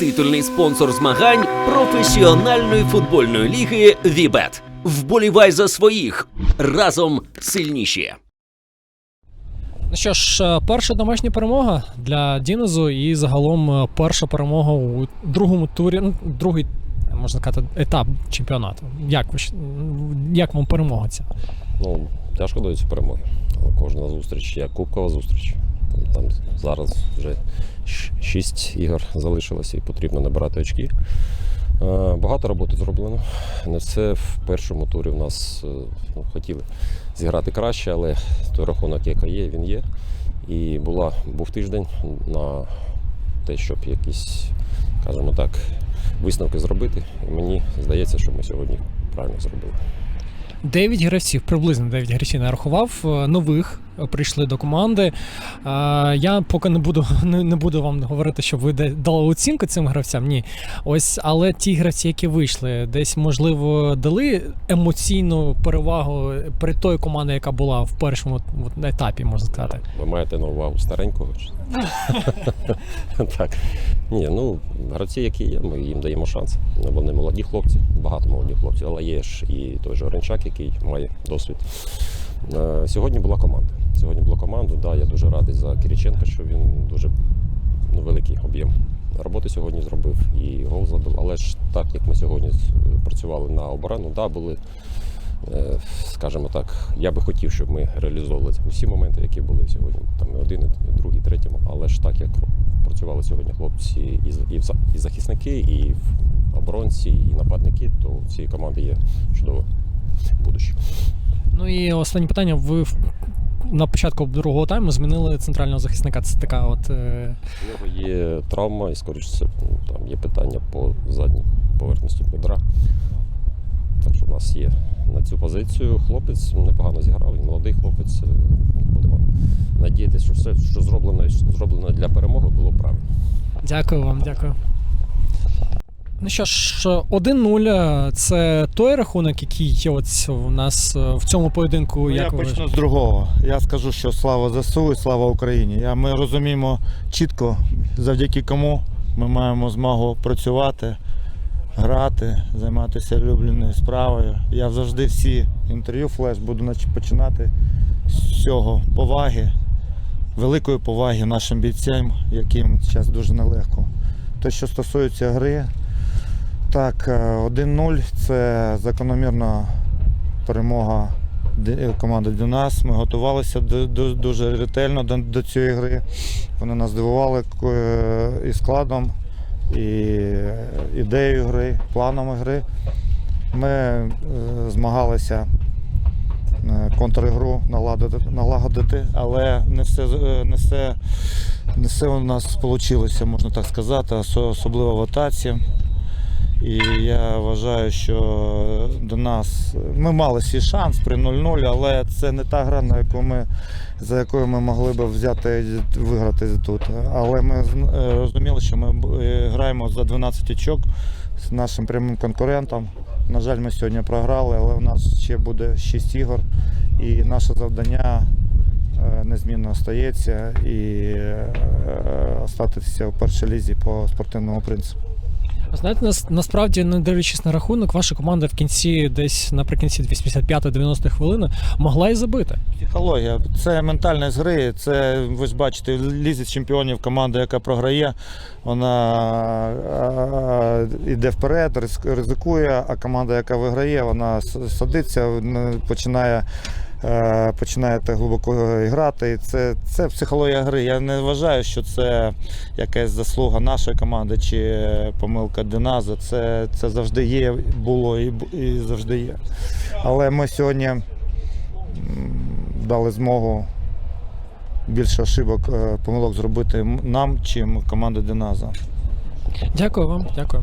Титульний спонсор змагань професіональної футбольної ліги Вібет. Вболівай за своїх разом сильніші. Ну що ж, е, перша домашня перемога для Дінозу і загалом е, перша перемога у другому турі, ну, другий, можна сказати, етап чемпіонату. Як, ви, як вам перемога ця? Ну, тяжко дається перемоги. Але кожна зустріч як кубкова зустріч. Там, зараз вже щ- шість ігор залишилося і потрібно набирати очки. Е, Багато роботи зроблено. Не все в першому турі в нас е, ну, хотіли зіграти краще, але той рахунок, який є, він є. І була, був тиждень на те, щоб якісь, скажімо так, висновки зробити. І мені здається, що ми сьогодні правильно зробили. Дев'ять гравців, приблизно 9 гравців нарахував. е, Нових прийшли до команди. Я поки не буду не, буду вам говорити, щоб ви дали оцінку цим гравцям. Ні. Ось, але ті гравці, які вийшли, десь можливо дали емоційну перевагу при той команді, яка була в першому от, етапі, можна сказати. Ви маєте на увагу старенького? так. Ні, ну, гравці, які є, ми їм даємо шанс. Вони молоді хлопці, багато молодих хлопців, але є ж і той же Оренчак, який має досвід. Е, Сьогодні була команда. Сьогодні була команда. Да, я дуже радий за Кириченка, що він дуже ну, великий об'єм роботи сьогодні зробив і гол забив. Але ж так як ми сьогодні е, працювали на оборону, да, були Е, скажімо так, я би хотів, щоб ми реалізовували усі моменти, які були сьогодні. Там і один, і другий, і третьому. Але ж так як працювали сьогодні хлопці і, захисники, і оборонці, і нападники, то у цієї команди є чудове будуще. Ну і останнє питання. Ви на початку другого тайму змінили центрального захисника. Це така от. е, У нього є травма, і скоріше все, ну, там є питання по задній поверхності бедра. Так що в нас є на цю позицію хлопець непогано зіграв, він молодий хлопець. Е, Будемо надіятися, що все, що зроблено, зроблено для перемоги, було правильно. Дякую вам, дякую. Ну що ж, 1-0 це той рахунок, який ось у нас е, в цьому поєдинку. Ну, як я ви почну з другого. Я скажу, що слава ЗСУ і слава Україні. Я, ми розуміємо чітко, завдяки кому ми маємо змогу працювати, грати, займатися улюбленою справою. Я завжди всі інтерв'ю флеш буду починати з цього поваги, великої поваги нашим бійцям, яким зараз дуже нелегко. Те, що стосується гри, так, е, 1-0 це закономірна перемога команди до нас. Ми готувалися ду- ду- дуже ретельно до, цієї гри. Вони нас здивували е, і складом, і е, ідеєю гри, планом гри. Ми е, змагалися е, контр-ігру налагодити, але не все, е, не все, не все у нас вийшло, можна так сказати, особливо в атаці. І я вважаю, що до нас ми мали свій шанс при 0-0, але це не та гра, на яку ми, за якою ми могли б взяти виграти тут. Але ми е, розуміли, що ми е, граємо за 12 очок з нашим прямим конкурентом. На жаль, ми сьогодні програли, але у нас ще буде 6 ігор, і наше завдання е, незмінно остається і остатися в першій лізі по спортивному принципу. Знаєте, нас, насправді, не дивлячись на рахунок, ваша команда в кінці, десь наприкінці 85-90 хвилини, могла і забити. Психологія це ментальність гри. Це ви ж бачите, лізі чемпіонів команда, яка програє, вона йде вперед, ризик- ризикує, а команда, яка виграє, вона садиться, починає. Е, Починаєте глибоко грати. І це, це психологія гри. Я не вважаю, що це якась заслуга нашої команди чи помилка Диназа. Це, це завжди є, було і, і завжди є. Але ми сьогодні дали змогу більше ошибок, е, помилок зробити нам, чим команді Диназа. Дякую вам, дякую.